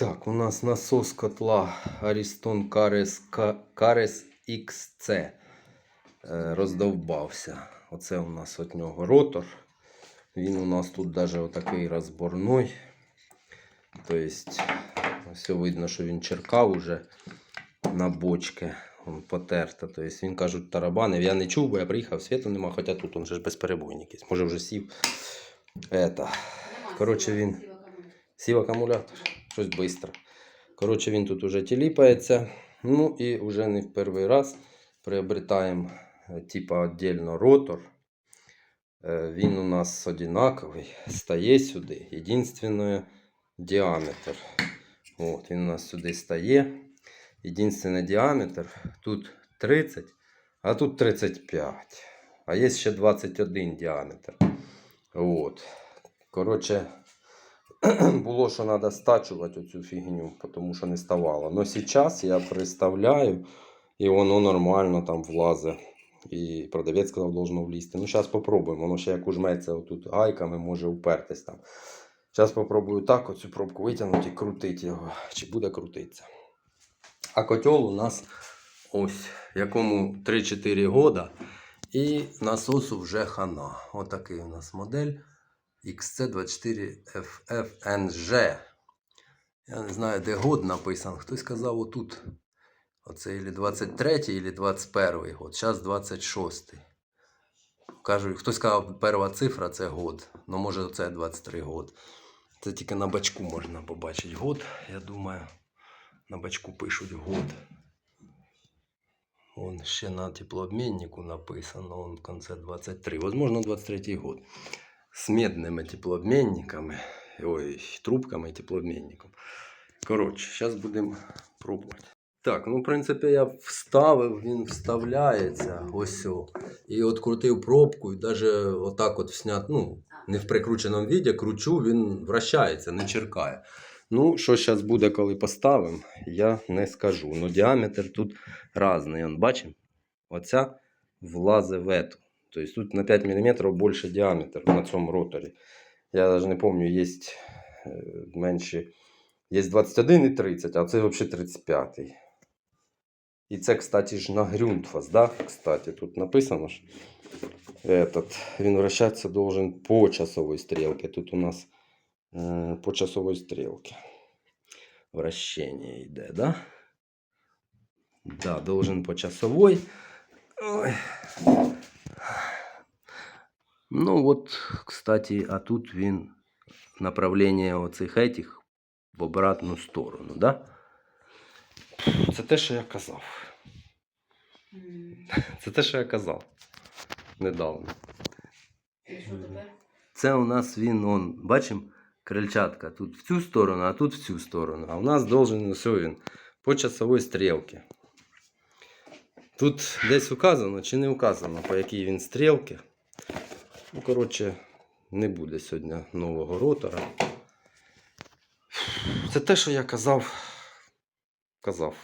Так, у нас насос котла Ariston Cares, Cares XC е, роздовбався. Оце у нас від нього ротор. Він у нас тут навіть отакий розборний. Тобто, все видно, що він черкав уже на бочки. Он потерто. Тобто він кажуть, тарабанив. Я не чув, бо я приїхав, світу нема, хоча тут он же безперебойник. Може вже сів. Это. Коротше, він сів акумулятор. Щось швидко. Коротше, він тут уже тіліпається. Ну і вже не в перший раз приобретаємо е, типа віддільно ротор. Е, Він у нас одинаковий, стає сюди. Єдинственное діаметр. От, він у нас сюди стає. Єдинственний діаметр тут 30, а тут 35. А є ще 21 діаметр. От. Коротше, було, що треба стачувати оцю фігню, тому що не ставало. Но зараз я приставляю, і воно нормально там влазить. І продавець сказав, должно влізти. Ну, зараз спробуємо. Воно ще як ужметься отут гайками, може упертись там. Зараз спробую так оцю пробку витягнути і крутити його. Чи буде крутитися. А котел у нас ось, якому 3-4 года. І насосу вже хана. Отакий у нас модель. XC24FFNG. Я не знаю, де год написан. Хтось сказав отут. Оце ілі 23 ілі 21 год. Зараз 26. Кажуть, хтось сказав, перша цифра це год. Ну, може, це 23 год. Це тільки на бачку можна побачити год. Я думаю, на бачку пишуть год. Вон ще на теплообміннику написано, вон в конце 23. Возможно, 23 год. З медними теплообмінниками. Ой, трубками і теплообмінником. Коротше, зараз будемо пробувати. Так, ну, в принципі, я вставив, він вставляється. Ось. О. І от крутив пробку, і навіть отак от снят, ну, не в прикрученому віді, кручу, він вращається, не черкає. Ну, що зараз буде, коли поставимо, я не скажу. Ну, діаметр тут різний. Бачимо? Оця влазить в эту. Тобто тут на 5 мм більше діаметр на цьому роторі. Я навіть не пам'ятаю, є е, менші. Є 21 і 30, а це взагалі 35. І це, кстати, ж на Грюнтфас, да? Кстати, тут написано ж. Этот, він вращатися должен по часовій стрілці. Тут у нас е, по часовій стрілці. Вращення йде, да? Да, должен по часовой. Ой. Ну вот, кстати, а тут він направлення оцих этих в обратну сторону, да? Це те, що я казав. Це те, що я казав недавно. Це у нас він, он, бачимо, крильчатка тут в цю сторону, а тут в цю сторону. А у нас должен ось він по часовій стрілці. Тут десь указано чи не указано, по якій він стрілці. Ну, коротше, не буде сьогодні нового ротора. Це те, що я казав. Казав.